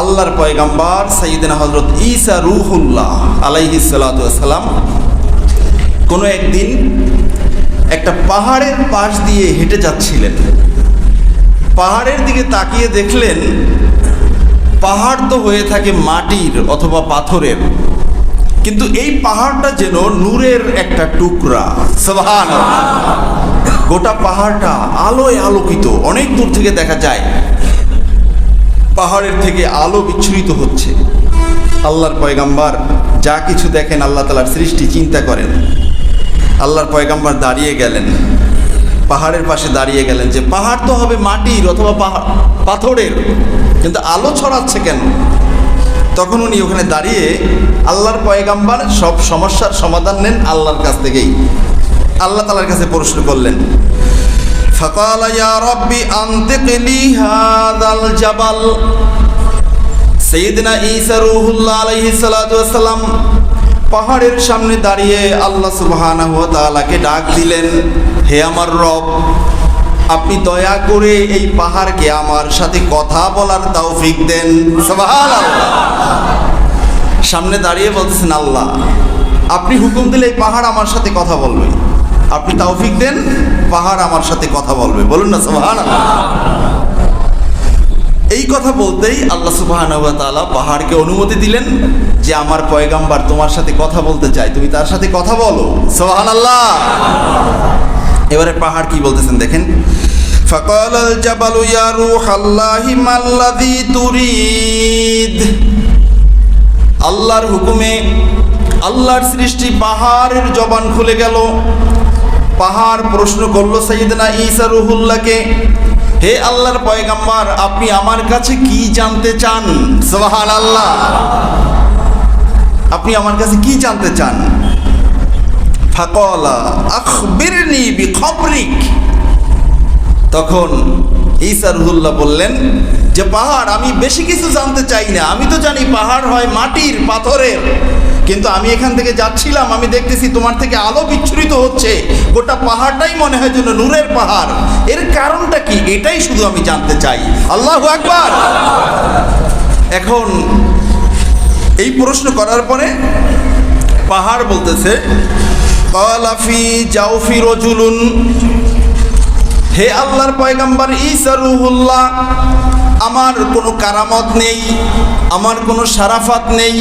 আল্লাহর পয়গাম্বার সঈদিন হজরত ঈসা রুহুল্লাহ আলাইহি সালাম কোনো একদিন একটা পাহাড়ের পাশ দিয়ে হেঁটে যাচ্ছিলেন। পাহাড়ের দিকে তাকিয়ে দেখলেন পাহাড় তো হয়ে থাকে মাটির অথবা পাথরের। কিন্তু এই পাহাড়টা যেন নূরের একটা টুকরা। গোটা পাহাড়টা আলোয় আলোকিত। অনেক দূর থেকে দেখা যায় পাহাড়ের থেকে আলো বিচ্ছুরিত হচ্ছে। আল্লাহর পয়গাম্বার যা কিছু দেখেন আল্লাহ তালার সৃষ্টি চিন্তা করেন। আল্লাহর পয়গাম্বার দাঁড়িয়ে গেলেন। পাহাড়ের পাশে দাঁড়িয়ে গেলেন যে পাহাড় তো হবে মাটির অথবা পাহাড়, পাথরের, কিন্তু আলো ছড়াচ্ছে কেন? তখন উনি ওখানে দাঁড়িয়ে আল্লাহর পয়গাম্বার সব সমস্যার সমাধান নেন আল্লাহর কাছ থেকেই। আল্লাহ তালার কাছে প্রশ্ন করলেন فقال يا ربي أنطق لي هذا الجبل সৈয়দনা ঈসা রুহুল্লাহ আলাইহিস সালাতু ওয়াসসালাম পাহাড়ের সামনে দাঁড়িয়ে আল্লাহ সুবহানাহু ওয়া তাআলাকে ডাক দিলেন হে আমার রব আপনি দয়া করে এই পাহাড়কে আমার সাথে কথা বলার তৌফিক দেন সুবহানাল্লাহ সামনে দাঁড়িয়ে বলতেছেন আল্লাহ আপনি হুকুম দিলে এই পাহাড় আমার সাথে কথা বলবে আপনি তৌফিক দেন পাহাড় আমার সাথে কথা বলবে বলুন না সুবহানাল্লাহ এই কথা বলতেই আল্লাহ সুবহানাহু ওয়া তাআলা পাহাড়কে অনুমতি দিলেন যে আমার পয়গাম্বার তোমার সাথে কথা বলতে চায় তুমি তার সাথে কথা বলো সুবহানাল্লাহ এবারে পাহাড় কি বলতেছেন দেখেন فقال الجبل يا روح الله ما الذي تريد আল্লাহর হুকুমে আল্লাহর সৃষ্টি পাহাড়ের জবান খুলে গেল পাহাড় প্রশ্ন করল সৈয়দনা ঈসা রুহুল্লাহকে, হে আল্লাহর পয়গাম্বার, আপনি আমার কাছে কি জানতে চান? সোহান আল্লাহ আপনি আমার কাছে কি জানতে চান? ফাকলা, আখবিরনি বিখবরিক। তখন ঈসা রুহুল্লাহ বললেন, যে পাহাড়, আমি বেশি কিছু জানতে চাই না। আমি তো জানি পাহাড় হয় মাটির পাথরের। কিন্তু আমি এখান থেকে যাচ্ছিলাম, আমি দেখতেছি তোমার থেকে আলো বিচ্ছুরিত হচ্ছে। গোটা পাহাড়টাই মনে হয় যেন নূরের পাহাড়। এর কারণটা কি? এটাই শুধু আমি জানতে চাই। আল্লাহ একবার এখন এই প্রশ্ন করার পরে পাহাড় বলতেছে কলাফি জাউফি রজুলুন হে আল্লাহর পয়গাম্বার ঈসা রুহুল্লাহ, আমার কোনো কারামত নেই, আমার কোনো সারাফাত নেই,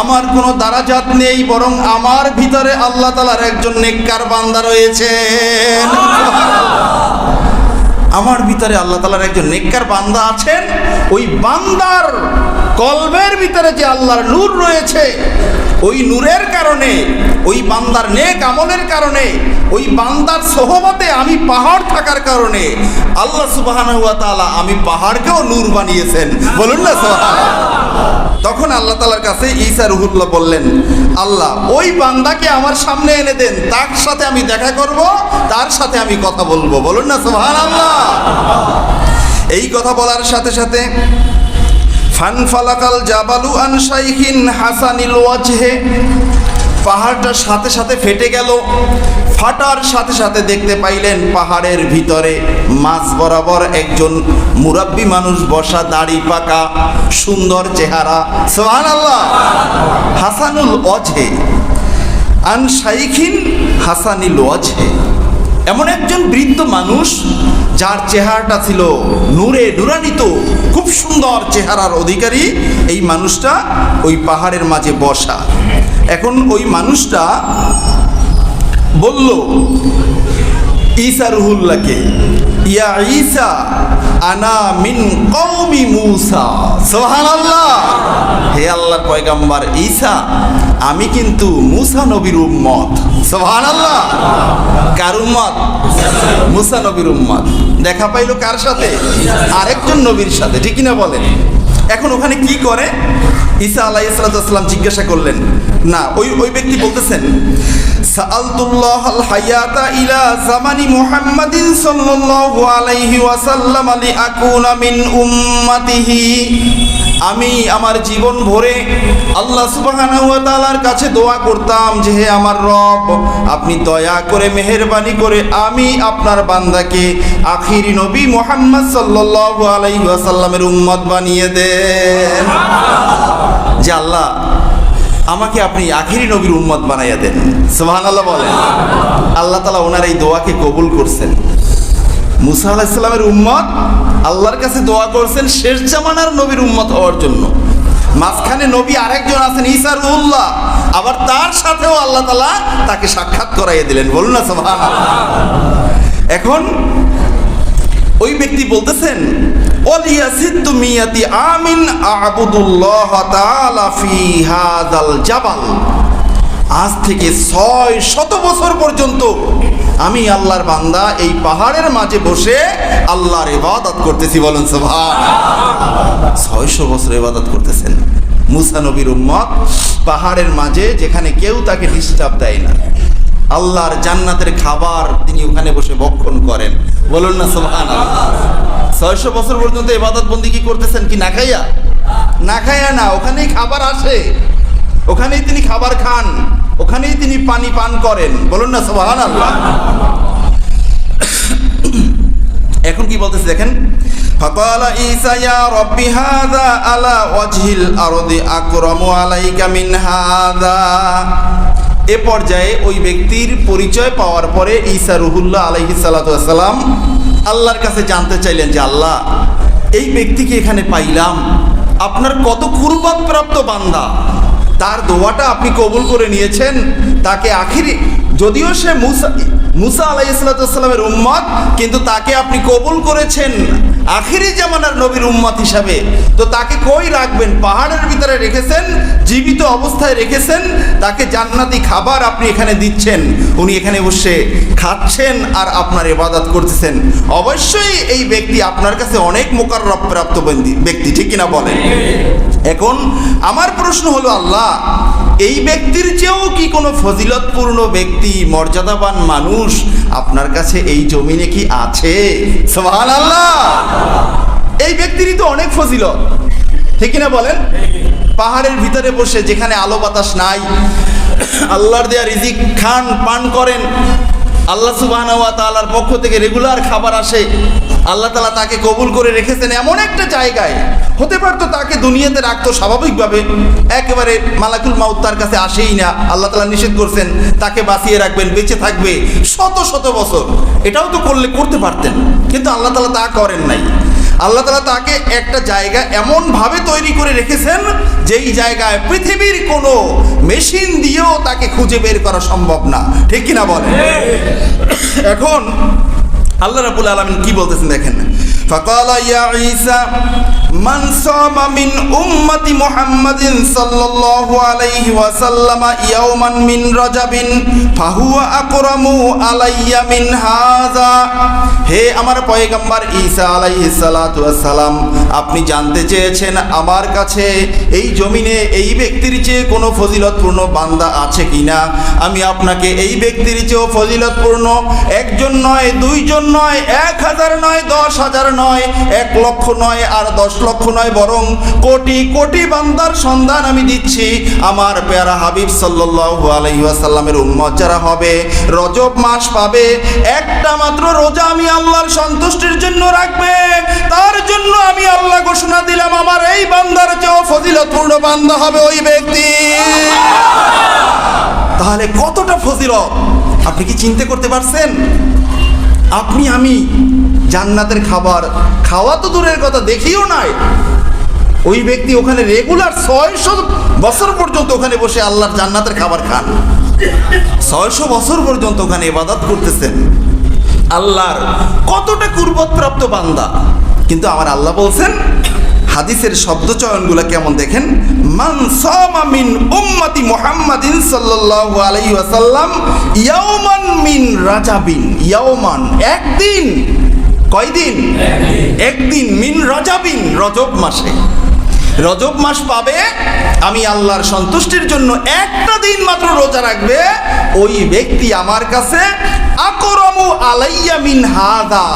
আমার কোনো দারাজাত নেই, বরং আমার ভিতরে আল্লাহ তালার একজন নেককার বান্দা রয়েছেন আমার ভিতরে আল্লাহ তালার একজন নেককার বান্দা আছেন, ওই বান্দার কলবের ভিতরে যে আল্লাহর নূর রয়েছে, ওই নূরের কারণে, ওই বান্দার নেক আমলের কারণে, ওই বান্দার সোহবতে আমি পাহাড় থাকার কারণে আল্লাহ সুবাহান আমি পাহাড়কেও নূর বানিয়েছেন। বলুন না সুবহান তখন আল্লাহ তালার কাছে ঈসা রুহুল্লাহ বললেন, আল্লাহ, ওই বান্দাকে আমার সামনে এনে দেন, তার সাথে আমি দেখা করব, তার সাথে আমি কথা বলব। বলুন না সুবহান আল্লাহ এই কথা বলার সাথে সাথে ফান ফালাকাল জাবালু আন শাইখিন হাসানিল ওয়াজহে। পাহাড়টার সাথে সাথে ফেটে গেল। ফাটার সাথে সাথে দেখতে পাইলেন পাহাড়ের ভিতরে মাছ বরাবর একজন মুরাব্বি মানুষ বসা, দাড়ি পাকা, সুন্দর চেহারা। সোহান আল্লাহ হাসানুল অজহে আন শাইখিন হাসানিল অজহে এমন একজন বৃদ্ধ মানুষ যার চেহারাটা ছিল নূরে নুরানিত, খুব সুন্দর চেহারার অধিকারী, এই মানুষটা ওই পাহাড়ের মাঝে বসা। এখন ওই মানুষটা বলল, ঈসা রুহুল্লাহকে ইয়া ঈসা আনা মিন কওমি মূসা। সুবহানাল্লাহ। হে আল্লাহর পয়গাম্বার ঈসা, আমি কিন্তু মুসা নবীর উম্মত। সুবহানাল্লাহ। কার উম্মত? মুসা নবীর উম্মত। দেখা পাইলো কার সাথে? আরেকজন নবীর সাথে, ঠিক না বলেন? এখন ওখানে কি করে? ঈসা আলাহ ইসলাতাম জিজ্ঞাসা করলেন। না, ওই ওই ব্যক্তি বলতেছেন ওয়াসাল্লাম আলি আমি আমার জীবন ভরে আল্লাহ সুবহানাহু কাছে দোয়া করতাম যে হে আমার রব, আপনি দয়া করে, মেহেরবানি করে আমি আপনার বান্দাকে আখিরি নবী মোহাম্মদ সাল্লাল্লাহু আলাইহি ওয়াসাল্লামের উম্মত বানিয়ে দেন। আমাকে আপনি আখেরি নবীর উম্মত বানাইয়া দেন। সোহান আল্লাহ বলেন। আল্লাহ তাআলা ওনার এই দোয়াকে কবুল করছেন। মুসা আলাহিসাল্লামের উম্মত আল্লাহর কাছে দোয়া করছেন শেষ জামানার নবীর উম্মত হওয়ার জন্য। মাঝখানে নবী আরেকজন আছেন, ঈসা রুহুল্লাহ। আবার তার সাথেও আল্লাহ তালা তাকে সাক্ষাৎ করাইয়ে দিলেন। বলুন না সোহান এখন ওই ব্যক্তি বলতেছেন ওলিয়াসিদ্দু মিয়াতি আমিন আবুদুল্লাহ তাআলা আজ থেকে ছয় শত বছর পর্যন্ত আমি আল্লাহর বান্দা এই পাহাড়ের মাঝে বসে আল্লাহর ইবাদত করতেছি, বলেন সুবহান ছয়শো বছর ইবাদত করতেছেন। মুসা নবীর উম্মত পাহাড়ের মাঝে যেখানে কেউ তাকে ডিস্টার্ব দেয় না। আল্লাহর জান্নাতের খাবার তিনি ওখানে বসে ভক্ষণ করেন। বলুন না সোহান ছয়শো বছর পর্যন্ত এবাদত বন্দি কি করতেছেন কি না খাইয়া? না খাইয়া না, ওখানেই খাবার আসে। ওখানেই তিনি খাবার খান, ওখানেই তিনি পানি পান করেন। বলুন না সোহান আল্লাহ এখন কি বলতেছে দেখেন? ফকালা আলা আরদি আলাইকা মিন হাযা। এ পর্যায়ে ওই ব্যক্তির পরিচয় পাওয়ার পরে ঈসা রুহুল্লাহ আলাইহি সালাম আল্লাহর কাছে জানতে চাইলেন যে, আল্লাহ, এই ব্যক্তিকে এখানে পাইলাম। আপনার কত কুরবাত প্রাপ্ত বান্দা? তার দোয়াটা আপনি কবুল করে নিয়েছেন। তাকে আখিরি, যদিও সে মুসা মুসা ইসলাতামের উম্মত, কিন্তু তাকে আপনি কবুল করেছেন। আখিরি জামানার নবীর উম্মত হিসাবে। তো তাকে কই রাখবেন? পাহাড়ের ভিতরে রেখেছেন, জীবিত অবস্থায় রেখেছেন, তাকে জান্নাতি খাবার আপনি এখানে দিচ্ছেন। উনি এখানে বসে খাচ্ছেন আর আপনার ইবাদত করতেছেন। অবশ্যই এই ব্যক্তি আপনার কাছে অনেক মোকাররব প্রাপ্ত ব্যক্তি, ঠিক কিনা বলেন? এখন আমার প্রশ্ন হলো আল্লাহ, এই ব্যক্তির চেয়েও কি কোনো ফজিলতপূর্ণ ব্যক্তি, মর্যাদাবান মানুষ আপনার কাছে এই জমিনে কি আছে? আল্লাহ এই ব্যক্তিরই তো অনেক ফজিলত। ঠিক না বলেন? পাহাড়ের ভিতরে বসে যেখানে আলো বাতাস নাই, আল্লাহর দেয়া রিজিক খান পান করেন, আল্লাহ সুবাহ পক্ষ থেকে রেগুলার খাবার আসে আল্লাহ তাআলা তাকে কবুল করে রেখেছেন এমন একটা জায়গায়। হতে পারতো তাকে দুনিয়াতে রাখতো স্বাভাবিকভাবে একেবারে মালাকুল মাউত তার কাছে আসেই না। আল্লাহ তাআলা নিষেধ করছেন তাকে বাঁচিয়ে রাখবেন বেঁচে থাকবে শত শত বছর। এটাও তো করলে করতে পারতেন। কিন্তু আল্লাহ তাআলা তা করেন নাই। আল্লাহ তালা তাকে একটা জায়গা এমনভাবে তৈরি করে রেখেছেন যেই জায়গায় পৃথিবীর কোনো মেশিন দিয়েও তাকে খুঁজে বের করা সম্ভব না। ঠিক কিনা বলে এখন আল্লাহ রাবুল আলমিন কি বলতেছেন দেখেন ফাকালা ইয়া ঈসা মান সামা মিন উম্মতি মুহাম্মাদিন সাল্লাল্লাহু আলাইহি ওয়াসাল্লাম ইয়াওমান মিন রাজাবিন ফাহুয়া আকরামু আলাইয়া মিন হাযা। হে আমার পয়গম্বর ঈসা আলাইহিস সালাতু ওয়াসসালাম আপনি জানতে চেয়েছেন আমার কাছে এই জমিনে এই ব্যক্তির চেয়ে কোনো ফজিলতপূর্ণ বান্দা আছে কিনা? আমি আপনাকে এই ব্যক্তির চেয়েও ফজিলতপূর্ণ, একজন নয়, দুইজন নয়, এক হাজার নয়, দশ হাজার নয়, এক লক্ষ নয় আর দশ লক্ষ নয়, বরং কোটি কোটি বান্দার সন্ধান আমি দিচ্ছি। আমার পেয়ারা হাবিব সাল্লাল্লাহু আলাইহি ওয়াসাল্লামের উম্মত যারা হবে, রজব মাস পাবে, একটা মাত্র রোজা আমি আল্লাহর সন্তুষ্টির জন্য রাখবে। তার জন্য আমি আল্লাহ ঘোষণা দিলাম, আমার এই বান্দার চেয়েও ফজিলতপূর্ণ বান্দা হবে ওই ব্যক্তি। তাহলে কতটা ফজিলত? আপনি কি চিন্তা করতে পারছেন? আপনি, আমি জান্নাতের খাবার খাওয়া তো দূরের কথা, দেখিও নাই। ওই ব্যক্তি ওখানে রেগুলার ছয়শো বছর পর্যন্ত ওখানে বসে আল্লাহর জান্নাতের খাবার খান। ছয়শো বছর পর্যন্ত ওখানে ইবাদত করতেছেন। আল্লাহর কতটা কুরবতপ্রাপ্ত বান্দা। কিন্তু আমার আল্লাহ বলছেন, হাদিসের শব্দ চয়নগুলো কেমন দেখেন? মান সামা মিন উম্মতি মুহাম্মাদিন সাল্লাল্লাহু আলাইহি ওয়াসাল্লাম, ইয়াওমান মিন রাজাবিন, ইয়াওমান, একদিন কয়দিন? একদিন মিন রজাবিন, রজব মাসে। রজব মাস পাবে, আমি আল্লাহর সন্তুষ্টির জন্য একটা দিন মাত্র রোজা রাখবে, ওই ব্যক্তি আমার কাছে আলাইয়া মিন হাদা।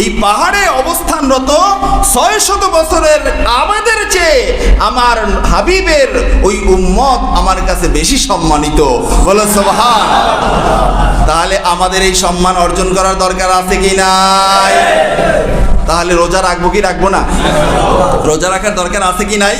এই পাহাড়ে অবস্থানরত ছয় শত বছরের আমাদের আমার হাবিবের ওই উম্মত আমার কাছে বেশি সম্মানিত। বলো সোহান তাহলে আমাদের এই সম্মান অর্জন করার দরকার আছে কি নাই? তাহলে রোজা রাখব কি রাখব না? রোজা রাখার দরকার আছে কি নাই?